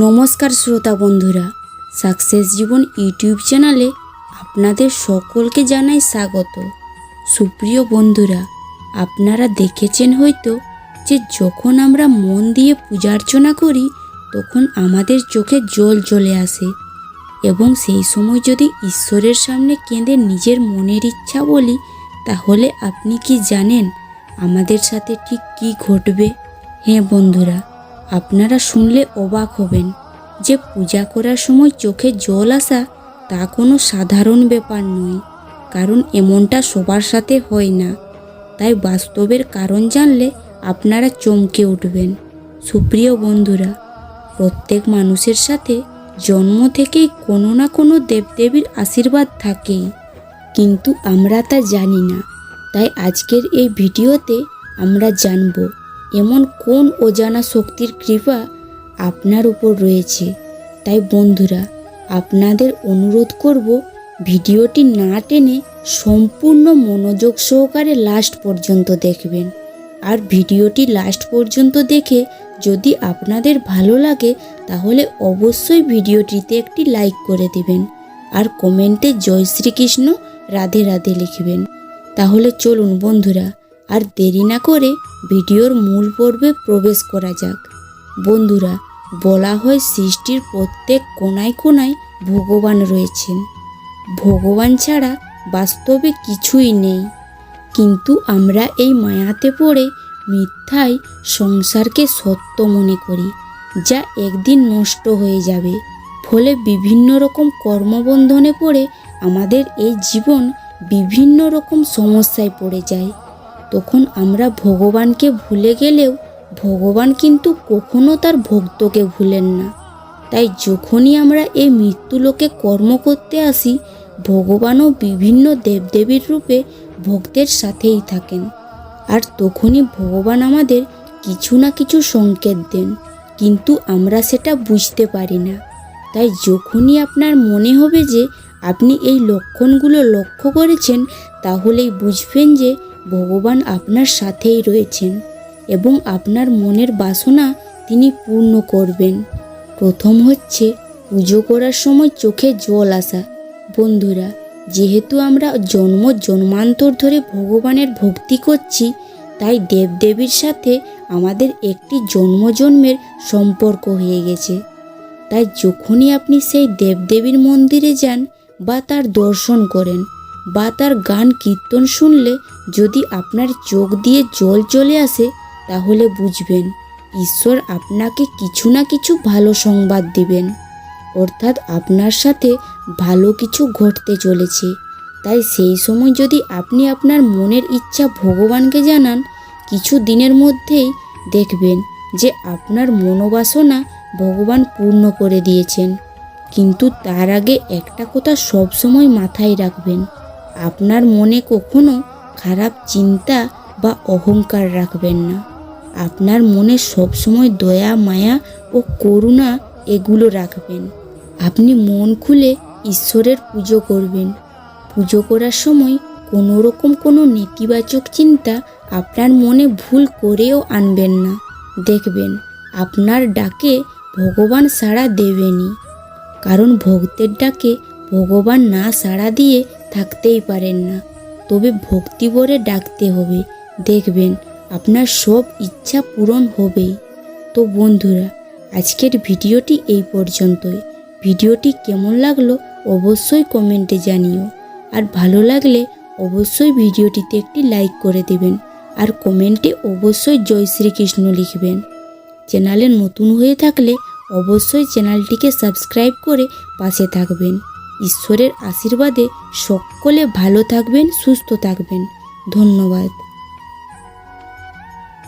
নমস্কার শ্রোতা বন্ধুরা, সাকসেস জীবন ইউটিউব চ্যানেলে আপনাদের সকলকে জানাই স্বাগত। সুপ্রিয় বন্ধুরা, আপনারা দেখেছেন হয়তো যে যখন আমরা মন দিয়ে পূজার্চনা করি, তখন আমাদের চোখে জল চলে আসে এবং সেই সময় যদি ঈশ্বরের সামনে কেঁদে নিজের মনের ইচ্ছা বলি, তাহলে আপনি কি জানেন আমাদের সাথে ঠিক কী ঘটবে? হ্যাঁ বন্ধুরা আপনারা শুনলে অবাক হবেন যে পূজা করার সময় চোখে জল আসা তা কোনো সাধারণ ব্যাপার নয়, কারণ এমনটা সবার সাথে হয় না। তাই বাস্তবের কারণ জানলে আপনারা চমকে উঠবেন। সুপ্রিয় বন্ধুরা, প্রত্যেক মানুষের সাথে জন্ম থেকেই কোনো না কোনো দেবদেবীর আশীর্বাদ থাকেই। কিন্তু আমরা তা জানি না। তাই আজকের এই ভিডিওতে আমরা জানব এমন কোন অজানা শক্তির কৃপা আপনার উপর রয়েছে? তাই বন্ধুরা, আপনাদের অনুরোধ করব ভিডিওটি না টেনে সম্পূর্ণ মনোযোগ সহকারে লাস্ট পর্যন্ত দেখবেন। আর ভিডিওটি লাস্ট পর্যন্ত দেখে যদি আপনাদের ভালো লাগে, তাহলে অবশ্যই ভিডিওটিতে একটি লাইক করে দেবেন আর কমেন্টে জয় শ্রীকৃষ্ণ রাধে রাধে লিখবেন। তাহলে চলুন বন্ধুরা, আর দেরি না করে ভিডিওর মূল পর্বে প্রবেশ করা যাক। বন্ধুরা, বলা হয় সৃষ্টির প্রত্যেক কোনায় কোনায় ভগবান রয়েছেন। ভগবান ছাড়া বাস্তবে কিছুই নেই। কিন্তু আমরা এই মায়াতে পড়ে মিথ্যায় সংসারকে সত্য মনে করি, যা একদিন নষ্ট হয়ে যাবে। ফলে বিভিন্ন রকম কর্মবন্ধনে পড়ে আমাদের এই জীবন বিভিন্ন রকম সমস্যায় পড়ে যায়। তখন আমরা ভগবানকে ভুলে গেলেও ভগবান কিন্তু কখনো তার ভক্তকে ভুলেন না। তাই যখনই আমরা এই মৃত্যুলোকে কর্ম করতে আসি, ভগবানও বিভিন্ন দেবদেবীর রূপে ভক্তের সাথেই থাকেন। আর তখনই ভগবান আমাদের কিছু না কিছু সংকেত দেন, কিন্তু আমরা সেটা বুঝতে পারি না। তাই যখনই আপনার মনে হবে যে আপনি এই লক্ষণগুলো লক্ষ্য করেছেন, তাহলেই বুঝবেন যে ভগবান আপনার সাথেই রয়েছেন এবং আপনার মনের বাসনা তিনি পূর্ণ করবেন। প্রথম হচ্ছে পুজো করার সময় চোখে জল আসা। বন্ধুরা, যেহেতু আমরা জন্ম জন্মান্তর ধরে ভগবানের ভক্তি করছি, তাই দেবদেবীর সাথে আমাদের একটি জন্মজন্মের সম্পর্ক হয়ে গেছে। তাই যখনই আপনি সেই দেবদেবীর মন্দিরে যান বা তার দর্শন করেন বা তার গান কীর্তন শুনলে যদি আপনার চোখ দিয়ে জল চলে আসে, তাহলে বুঝবেন ঈশ্বর আপনাকে কিছু না কিছু ভালো সংবাদ দিবেন। অর্থাৎ আপনার সাথে ভালো কিছু ঘটতে চলেছে। তাই সেই সময় যদি আপনি আপনার মনের ইচ্ছা ভগবানকে জানান, কিছু দিনের মধ্যেই দেখবেন যে আপনার মনোবাসনা ভগবান পূর্ণ করে দিয়েছেন। কিন্তু তার আগে একটা কথা সবসময় মাথায় রাখবেন আপনার মনে কখনো খারাপ চিন্তা বা অহংকার রাখবেন না। আপনার মনে সবসময় দয়া, মায়া ও করুণা এগুলো রাখবেন। আপনি মন খুলে ঈশ্বরের পুজো করবেন। পুজো করার সময় কোনো রকম কোনো নেতিবাচক চিন্তা আপনার মনে ভুল করেও আনবেন না। দেখবেন, আপনার ডাকে ভগবান সাড়া দেবেনি কারণ ভক্তের ডাকে ভগবান না সাড়া দিয়ে থাকতেই পারেন না। তবে ভক্তি ভরে ডাকতে হবে। দেখবেন, আপনার সব ইচ্ছা পূরণ হবেই। তো বন্ধুরা, আজকের ভিডিওটি এই পর্যন্তই। ভিডিওটি কেমন লাগল অবশ্যই কমেন্টে জানিও। আর ভালো লাগলে অবশ্যই ভিডিওটিতে একটি লাইক করে দেবেন। আর কমেন্টে অবশ্যই জয় শ্রীকৃষ্ণ লিখবেন। চ্যানেলে নতুন হয়ে থাকলে অবশ্যই চ্যানেলটিকে সাবস্ক্রাইব করে পাশে থাকবেন। ঈশ্বরের আশীর্বাদে সকলে ভালো থাকবেন সুস্থ থাকবেন। ধন্যবাদ।